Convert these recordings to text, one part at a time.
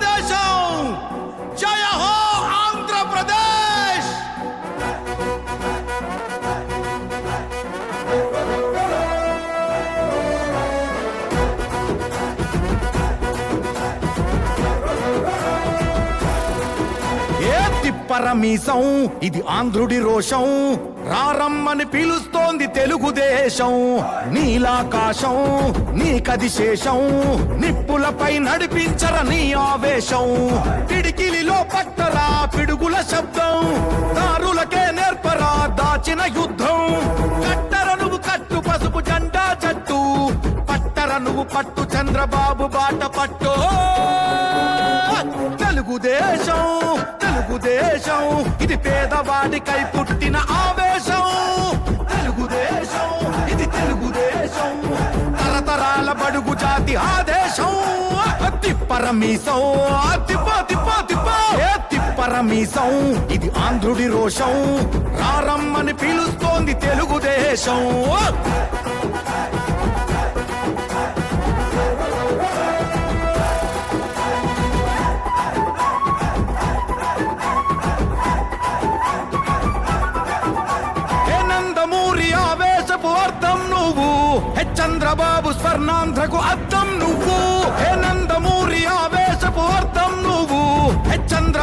తెలుగుదేశం జయ హో ఆంధ్రప్రదేశ్! ఏ తిప్పర మీసం ఇది ఆంధ్రుడి రోషం. రారమ్మని పిలుస్తోంది తెలుగుదేశం నీలాకాశం నీకది శేషం నిప్పులపై నడిపించర నీ ఆవేశం. పిడికిలిలో పట్టరా పిడుగుల శబ్దం దారులకే నేర్పరా దాచిన యుద్ధం. కట్టర నువ్వు కట్టు పసుపు జెండా జట్టు పట్టర నువ్వు పట్టు చంద్రబాబు బాట పట్టు. తెలుగుదేశం తెలుగుదేశం ఇది పేదవాడికై పుట్టిన ఆవేశం. పరమీసం తిప్ప తిప్పో తిప్ప. ఏ తిప్పరమీసం ఇది ఆంధ్రుడి రోషం. రారమ్మని పిలుస్తోంది తెలుగుదేశం. అర్థం నువ్వు. చంద్రబాబు స్వర్ణాంధ్రకు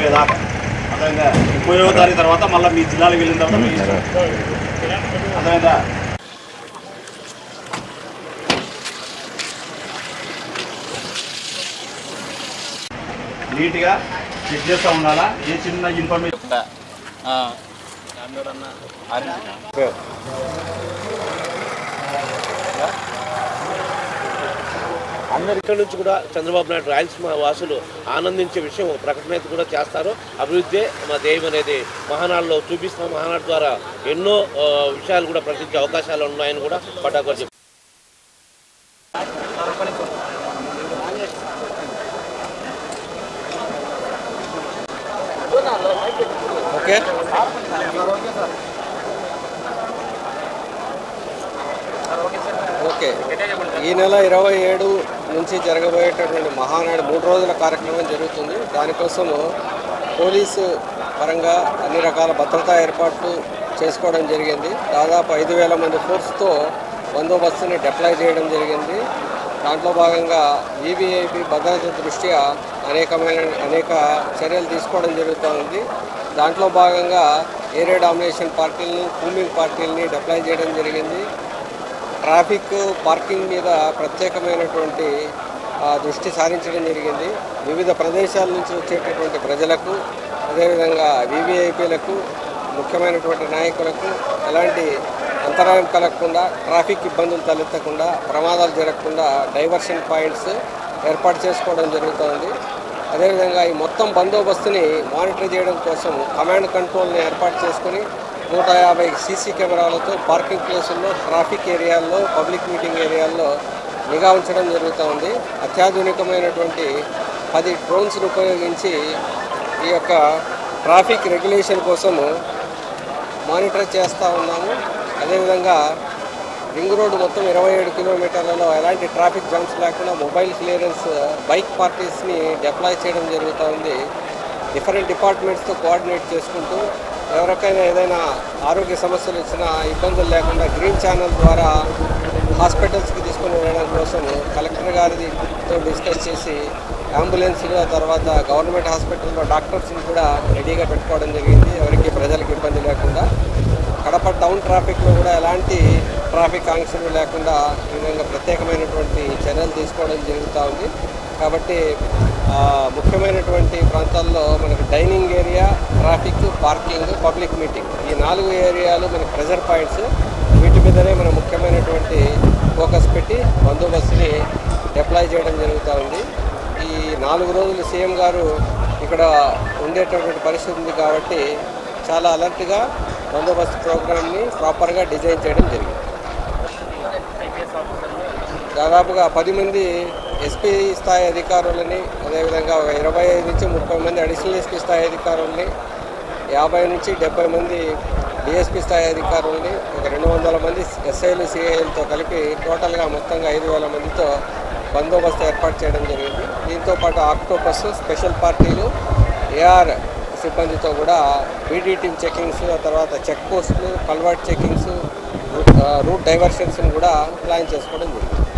అయిపోయేదాకా అర్థమైందా? ముప్పైవ తారీఖు తర్వాత మళ్ళీ మీ జిల్లాలకు వెళ్ళిన తర్వాత. అర్థమైందా? నీట్గా చెక్ చేస్తూ ఉండాలా? ఏ చిన్న ఇన్ఫర్మేషన్ అందరు ఇక్కడ నుంచి కూడా చంద్రబాబు నాయుడు రాయలసీమ వాసులు ఆనందించే విషయం ఒక ప్రకటన అయితే కూడా చేస్తారు. అభివృద్ధి మా ధ్యేయం అనేది మహానాడులో చూపిస్తాం. మహానాడు ద్వారా ఎన్నో విషయాలు కూడా ప్రకటించే అవకాశాలు ఉన్నాయని కూడా పటాకర్ చెప్పారు. ఓకే. ఓకే. ఈ నెల ఇరవై ఏడు నుంచి జరగబోయేటటువంటి మహానాడు మూడు రోజుల కార్యక్రమం జరుగుతుంది. దానికోసము పోలీసు పరంగా అన్ని రకాల భద్రతా ఏర్పాట్లు చేసుకోవడం జరిగింది. దాదాపు ఐదు వేల మంది ఫోర్స్తో బందోబస్తుని డిప్లాయ్ చేయడం జరిగింది. దాంట్లో భాగంగా వీవీఐపీ భద్రత దృష్ట్యా అనేకమైన అనేక చర్యలు తీసుకోవడం జరుగుతోంది దాంట్లో భాగంగా ఏరియా డామినేషన్ పార్టీలను కూమింగ్ పార్టీలని డిప్లాయ్ చేయడం జరిగింది. ట్రాఫిక్ పార్కింగ్ మీద ప్రత్యేకమైనటువంటి దృష్టి సారించడం జరిగింది. వివిధ ప్రదేశాల నుంచి వచ్చేటటువంటి ప్రజలకు అదేవిధంగా వివిఐపీలకు ముఖ్యమైనటువంటి నాయకులకు ఎలాంటి అంతరాయం కలగకుండా ట్రాఫిక్ ఇబ్బందులు తలెత్తకుండా ప్రమాదాలు జరగకుండా డైవర్షన్ పాయింట్స్ ఏర్పాటు చేసుకోవడం జరుగుతోంది. అదేవిధంగా ఈ మొత్తం బందోబస్తుని మానిటర్ చేయడం కోసం కమాండ్ కంట్రోల్ని ఏర్పాటు చేసుకొని నూట యాభై సీసీ కెమెరాలతో పార్కింగ్ ప్లేసుల్లో ట్రాఫిక్ ఏరియాల్లో పబ్లిక్ మీటింగ్ ఏరియాల్లో నిఘా ఉంచడం జరుగుతూ ఉంది. అత్యాధునికమైనటువంటి పది డ్రోన్స్ను ఉపయోగించి ఈ యొక్క ట్రాఫిక్ రెగ్యులేషన్ కోసము మానిటర్ చేస్తూ ఉన్నాము. అదేవిధంగా రింగ్ రోడ్డు మొత్తం ఇరవై ఏడు కిలోమీటర్లలో ఎలాంటి ట్రాఫిక్ జామ్స్ లేకుండా మొబైల్ క్లియరెన్స్ బైక్ పార్టీస్ని డిప్లాయ్ చేయడం జరుగుతూ ఉంది. డిఫరెంట్ డిపార్ట్మెంట్స్తో కోఆర్డినేట్ చేసుకుంటూ ఎవరికైనా ఏదైనా ఆరోగ్య సమస్యలు ఇచ్చినా ఇబ్బందులు లేకుండా గ్రీన్ ఛానల్ ద్వారా హాస్పిటల్స్కి తీసుకొని వెళ్ళడం కోసం కలెక్టర్ గారితో డిస్కస్ చేసి అంబులెన్స్లు తర్వాత గవర్నమెంట్ హాస్పిటల్లో డాక్టర్స్ని కూడా రెడీగా పెట్టుకోవడం జరిగింది. ఎవరికి ప్రజలకు ఇబ్బంది లేకుండా. కడప టౌన్ ట్రాఫిక్లో కూడా ఎలాంటి ట్రాఫిక్ ఆంక్షలు లేకుండా ఈ విధంగా ప్రత్యేకమైనటువంటి చర్యలు తీసుకోవడం జరుగుతూ ఉంది. కాబట్టి ముఖ్యమైనటువంటి ప్రాంతాల్లో మనకు dining area traffic parking public meeting ఈ నాలుగు ఏరియాలు మనకి ప్రెజర్ పాయింట్స్. వీటి మీదనే మనం ముఖ్యమైనటువంటి ఫోకస్ పెట్టి బందోబస్తుని డిప్లాయ్ చేయడం జరుగుతూ ఉంది. ఈ నాలుగు రోజులు సీఎం గారు ఇక్కడ ఉండేటటువంటి పరిస్థితి ఉంది కాబట్టి చాలా అలర్ట్గా బందోబస్తు ప్రోగ్రామ్ని ప్రాపర్గా డిజైన్ చేయడం జరిగింది. దాదాపుగా పది మంది ఎస్పీ స్థాయి అధికారులని అదేవిధంగా ఒక ఇరవై ఐదు నుంచి ముప్పై మంది అడిషనల్ ఎస్పీ స్థాయి అధికారులని యాభై నుంచి డెబ్బై మంది డిఎస్పీ స్థాయి అధికారులని ఒక రెండు వందల మంది ఎస్ఐలు సిఐలతో కలిపి టోటల్గా మొత్తంగా ఐదు వేల మందితో బందోబస్తు ఏర్పాటు చేయడం జరిగింది. దీంతో పాటు ఆక్టోపస్ స్పెషల్ పార్టీలు ఏఆర్ సిబ్బందితో కూడా బీడీ టీమ్ చెకింగ్స్ ఆ తర్వాత చెక్ పోస్టులు కల్వర్ట్ చెకింగ్స్ రూట్ డైవర్షన్స్ని కూడా ప్లాన్ చేసుకోవడం జరిగింది.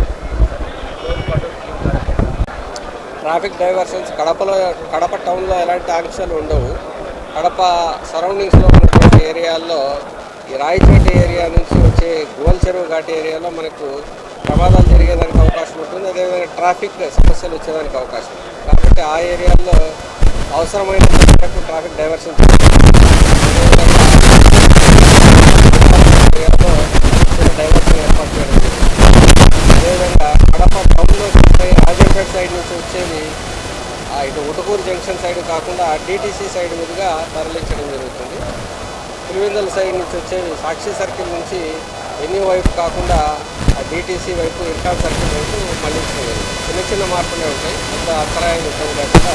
ట్రాఫిక్ డైవర్షన్స్ కడపలో కడప టౌన్లో ఎలాంటి ఆంక్షలు ఉండవు. కడప సరౌండింగ్స్లో ఉన్నటువంటి ఏరియాల్లో ఈ రాయచేటి ఏరియా నుంచి వచ్చే గోల్ చెరువు ఘాట్ ఏరియాలో మనకు ప్రమాదాలు జరిగేదానికి అవకాశం ఉంటుంది. అదేవిధంగా ట్రాఫిక్ సమస్యలు వచ్చేదానికి అవకాశం కాబట్టి ఆ ఏరియాల్లో అవసరమైన ట్రాఫిక్ డైవర్షన్ ఏరియాలో చిన్న డైవర్షన్ ఏర్పాటు చేయడం జరిగింది అదేవిధంగా కడప టౌన్లో చూస్తే రాజంపేట సైడ్ నుంచి వచ్చేది ఆ ఇటు ఉటుకూరు జంక్షన్ సైడ్ కాకుండా డిటీసీ సైడ్ మీదుగా తరలించడం జరుగుతుంది. పులివెందుల సైడ్ నుంచి వచ్చే సాక్షి సర్కిల్ నుంచి ఎన్ని వైపు కాకుండా ఆ డిటీసీ వైపు ఇర్కాన్ సర్కిల్ వైపు మళ్ళించడం జరుగుతుంది. చిన్న చిన్న మార్పులే ఉంటాయి. అంత అంతరాయం ఇబ్బంది లేకుండా